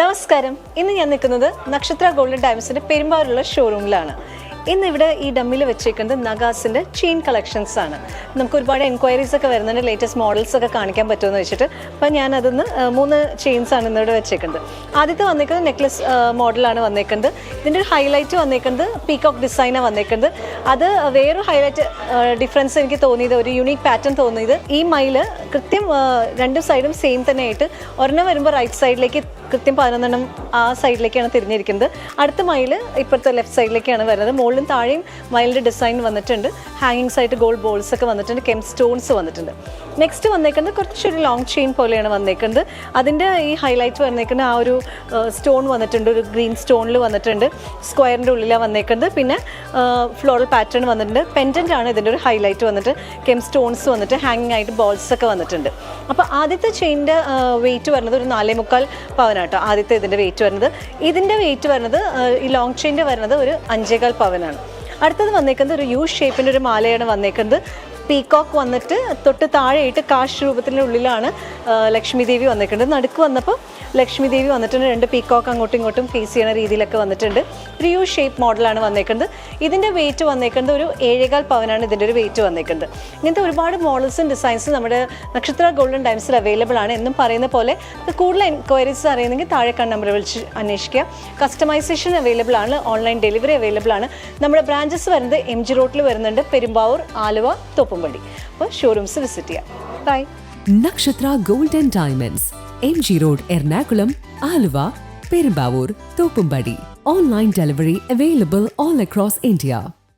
നമസ്കാരം. ഇന്ന് ഞാൻ നിൽക്കുന്നത് നക്ഷത്ര ഗോൾഡൻ ഡയമണ്ട്സിന്റെ പെരുമ്പാവൂരുള്ള ഷോറൂമിലാണ് ഇന്ന് ഇവിടെ ഈ ഡമ്മിൽ വെച്ചേക്കുന്നത് നഗാസിന്റെ ചെയിൻ കളക്ഷൻസ് ആണ്. നമുക്ക് ഒരുപാട് എൻക്വയറീസ് ഒക്കെ വരുന്നുണ്ട് ലേറ്റസ്റ്റ് മോഡൽസ് ഒക്കെ കാണിക്കാൻ പറ്റുമെന്ന് വെച്ചിട്ട്. അപ്പം ഞാൻ അതിന്ന് മൂന്ന് ചെയിൻസ് ആണ് ഇന്നിവിടെ വെച്ചേക്കുന്നത്. ആദ്യത്തെ വന്നേക്കുന്നത് നെക്ലസ് മോഡലാണ് വന്നേക്കുന്നത്. ഇതിന്റെ ഒരു ഹൈലൈറ്റ് വന്നേക്കുന്നത് പീകോക്ക് ഡിസൈനാണ് വന്നേക്കുന്നത്. അത് വേറൊരു ഹൈലൈറ്റ് ഡിഫറൻസ് എനിക്ക് തോന്നിയത് ഒരു യുണീക്ക് പാറ്റേൺ തോന്നിയത്. ഈ മൈൽ കൃത്യം രണ്ട് സൈഡും സെയിം തന്നെ ആയിട്ട് ഒരെണ്ണം വരുമ്പോൾ റൈറ്റ് സൈഡിലേക്ക് കൃത്യം പതിനൊന്നെണ്ണം ആ സൈഡിലേക്കാണ് തിരിഞ്ഞിരിക്കുന്നത്. അടുത്ത മൈൽ ഇപ്പോഴത്തെ ലെഫ്റ്റ് സൈഡിലേക്കാണ് വരുന്നത്. മുകളിലും താഴെയും മൈലിന്റെ ഡിസൈൻ വന്നിട്ടുണ്ട്. ഹാങ്ങിങ്സ് ആയിട്ട് ഗോൾഡ് ബോൾസ് ഒക്കെ വന്നിട്ടുണ്ട്. കെം സ്റ്റോൺസ് വന്നിട്ടുണ്ട്. നെക്സ്റ്റ് വന്നേക്കുന്നത് കുറച്ചൊരു ലോങ് ചെയിൻ പോലെയാണ് വന്നേക്കുന്നത്. അതിന്റെ ഈ ഹൈലൈറ്റ് വന്നേക്കുന്ന ആ ഒരു സ്റ്റോൺ വന്നിട്ടുണ്ട്. ഒരു ഗ്രീൻ സ്റ്റോണിൽ വന്നിട്ടുണ്ട്. സ്ക്വയറിന്റെ ഉള്ളിലാണ് വന്നേക്കുന്നത് പിന്നെ ഫ്ലോറൽ പാറ്റേൺ വന്നിട്ടുണ്ട്. പെൻഡന്റ് ആണ് ഇതിന്റെ ഒരു ഹൈലൈറ്റ് വന്നിട്ട്. കെം സ്റ്റോൺസ് വന്നിട്ട് ഹാങ്ങിങ് ആയിട്ട് ബോൾസ് ഒക്കെ വന്നിട്ടുണ്ട്. അപ്പോൾ ആദ്യത്തെ ചെയിന്റെ വെയിറ്റ് വരുന്നത് ഒരു നാലേ മുക്കാൽ പവനാട്ടോ. ആദ്യത്തെ ഇതിന്റെ വെയിറ്റ് വരുന്നത്. ഇതിന്റെ വെയിറ്റ് വരുന്നത് ഈ ലോങ് ചെയിന്റെ വരുന്നത് ഒരു അഞ്ചേകാൽ പവനാണ്. അടുത്തത് വന്നേക്കുന്നത് ഒരു യു ഷേപ്പിന്റെ ഒരു മാലയാണ് വന്നേക്കുന്നത്. പീകോക്ക് വന്നിട്ട് തൊട്ട് താഴെയായിട്ട് കാശ് രൂപത്തിന്റെ ഉള്ളിലാണ് ലക്ഷ്മി ദേവി വന്നിട്ടുണ്ട് നടുക്ക് വന്നപ്പോൾ ലക്ഷ്മി ദേവി വന്നിട്ടുണ്ട്. രണ്ട് പീകോക്ക് അങ്ങോട്ടും ഇങ്ങോട്ടും ഫേസ് ചെയ്യുന്ന രീതിയിലൊക്കെ വന്നിട്ടുണ്ട്. ഒരു ഷേപ്പ് മോഡലാണ് വന്നേക്കുന്നത് ഇതിന്റെ വെയിറ്റ് വന്നേക്കുന്നത് ഒരു ഏഴേകാൽ പവനാണ് ഇതിന്റെ ഒരു വെയിറ്റ് വന്നേക്കുന്നത് ഇങ്ങനത്തെ ഒരുപാട് മോഡൽസും ഡിസൈൻസും നമ്മുടെ നക്ഷത്ര ഗോൾഡൻ ഡയംസിൽ അവൈലബിൾ ആണ്. എന്നും പറയുന്ന പോലെ കൂടുതൽ എൻക്വയറീസ് അറിയുന്നെങ്കിൽ താഴെ കണ്ട നമ്പർ വിളിച്ച് അന്വേഷിക്കുക. കസ്റ്റമൈസേഷൻ അവൈലബിൾ ആണ്. ഓൺലൈൻ ഡെലിവറി അവൈലബിൾ ആണ്. നമ്മുടെ ബ്രാഞ്ചസ് വരുന്നത് എം ജി റോഡിൽ വരുന്നുണ്ട്. പെരുമ്പാവൂർ ആലുവ തോപ്പുംപടി അപ്പോൾ ഷോറൂംസ് വിസിറ്റ് ചെയ്യാം by Nakshatra Gold and Diamonds, MG Road, Ernakulam, Aluva, Perumbavoor, Thopumbadi. Online delivery available all across India.